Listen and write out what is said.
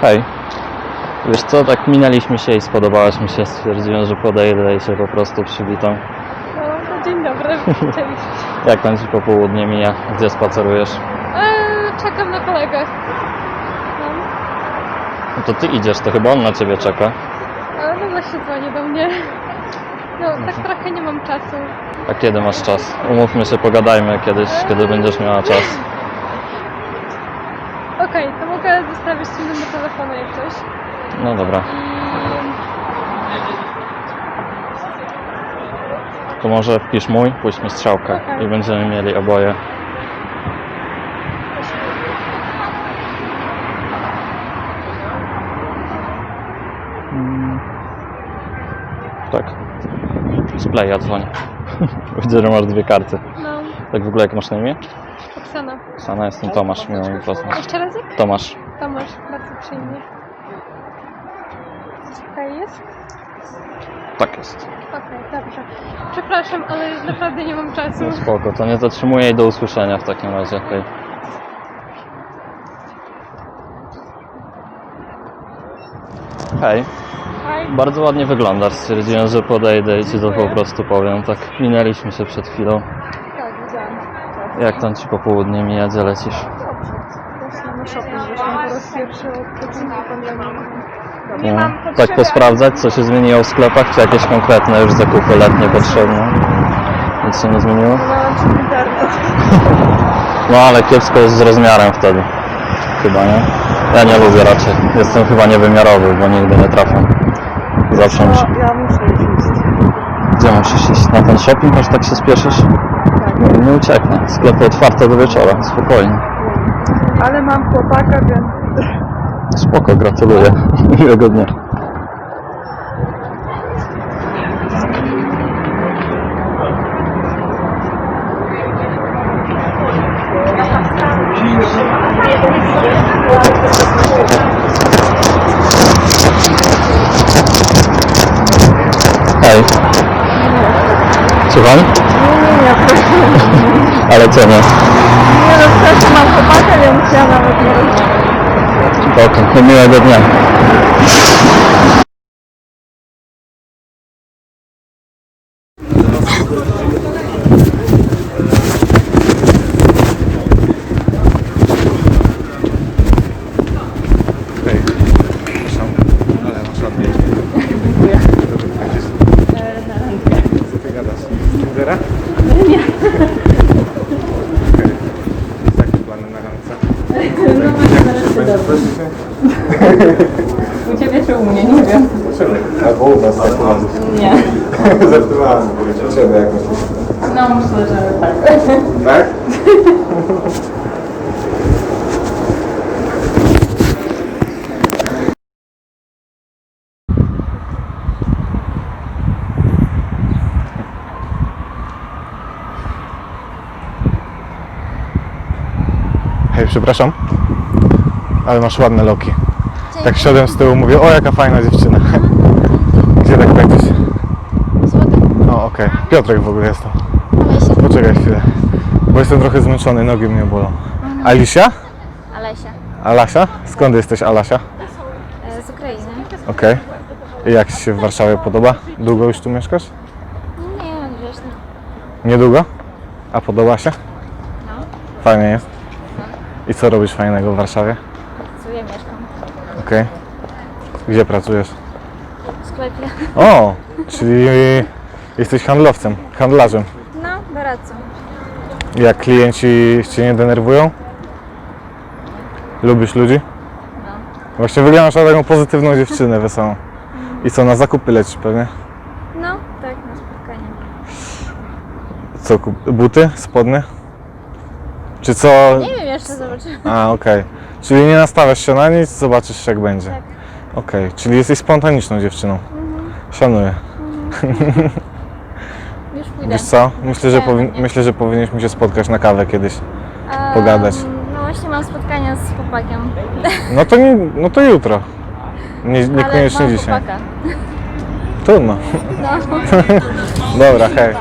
Hej. Wiesz co, tak minęliśmy się i spodobałaś mi się. Stwierdziłem, że podejdę i się po prostu przywitam. No, no dzień dobry, cześć. Jak tam ci popołudnie mija? Gdzie spacerujesz? Eee, czekam na kolegę. No, to ty idziesz, to chyba on na ciebie czeka. ale no właśnie dzwoni do mnie. No, tak trochę nie mam czasu. A kiedy masz czas? Umówmy się, pogadajmy kiedyś, kiedy będziesz miała czas. Okej, to zostawić ci numer telefonu jak coś. No dobra. To może wpisz mój, pójdź mi strzałkę Okej. i będziemy mieli oboje. Mm. Tak. Z Playa dzwoń. Widzę, że masz dwie karty. No, Tak w ogóle jak masz na imię? Oksana. Sana, jestem Tomasz, miło mi poznać. Jeszcze raz jak? Tomasz. Tomasz, bardzo przyjemnie. Okej, jest? Tak jest. Okej, dobrze. Przepraszam, ale naprawdę nie mam czasu. No spoko, to nie zatrzymuję i do usłyszenia w takim razie. Hej. Hej, Hej. bardzo ładnie wyglądasz. Stwierdziłem, że podejdę i ci to po prostu powiem. Tak minęliśmy się przed chwilą. Tak, widziałam. Jak tam ci po południu mija, gdzie lecisz? Właśnie na shopping wyszłam po raz pierwszy od początku pandemii. Nie tak posprawdzać, co się zmieniło w sklepach, czy jakieś konkretne już zakupy letnie potrzebne? Nic się nie zmieniło? Mam internet. No ale kiepsko jest z rozmiarem wtedy. Chyba nie? Ja nie lubię raczej. Jestem chyba niewymiarowy, bo nigdy nie trafiam. Zawsze muszę. Ja muszę iść. Gdzie musisz iść? Na ten shopping, aż tak się spieszysz? Tak. No, nie ucieknę. Sklepy otwarte do wieczora, spokojnie. Ale mam chłopaka, więc Spoko, gratuluję. Miłego dnia. Hej. Słucham? nie, nie, proszę. Ale co nie? Nie no, proszę, mam chłopaka, więc ja nawet nie rozumiem. Spoko, miłego dnia. Nie. Okej. Jakie plany na randce? U ciebie czy u mnie? Nie wiem. Albo u was tak. Nie. Żartowałem, czemu jak myślisz? No myślę, że tak. Tak? Hej, przepraszam, ale masz ładne loki. Tak siadłem z tyłu, mówię, o jaka fajna dziewczyna. Gdzie tak? Złoty. O, okej. Piotrek w ogóle jest to. Alesia. Poczekaj chwilę, bo jestem trochę zmęczony, nogi mnie bolą. Alicia? Alesia. Alasia? Skąd jesteś Alasia? E, z Ukrainy. Okej. I jak Ci się w Warszawie podoba? Długo już tu mieszkasz? Nie, od września. Niedługo? A podoba się? No. Fajnie jest. I co robisz fajnego w Warszawie? Pracuję, mieszkam Okej. Gdzie pracujesz? w sklepie. O, czyli jesteś handlowcem, handlarzem. No, doradcą. Jak klienci Cię nie denerwują? Lubisz ludzi? No. Właśnie wyglądasz na taką pozytywną dziewczynę, wesołą. I co, na zakupy lecisz pewnie? No, tak, na spotkanie. Co, kup- buty, spodnie? Czy co? Nie wiem jeszcze, zobaczymy. A, okej. Czyli nie nastawiasz się na nic, zobaczysz jak będzie. Tak. Okej, czyli jesteś spontaniczną dziewczyną. Szanuję. Już pójdę. Wiesz co? Myślę że, Ja powi- nie. myślę, że powinniśmy się spotkać na kawę kiedyś. Em, pogadać. No właśnie mam spotkania z chłopakiem. No to, nie, no to jutro. Nie, niekoniecznie Ale mam dzisiaj. chłopaka. Trudno. No. Dobra, hej.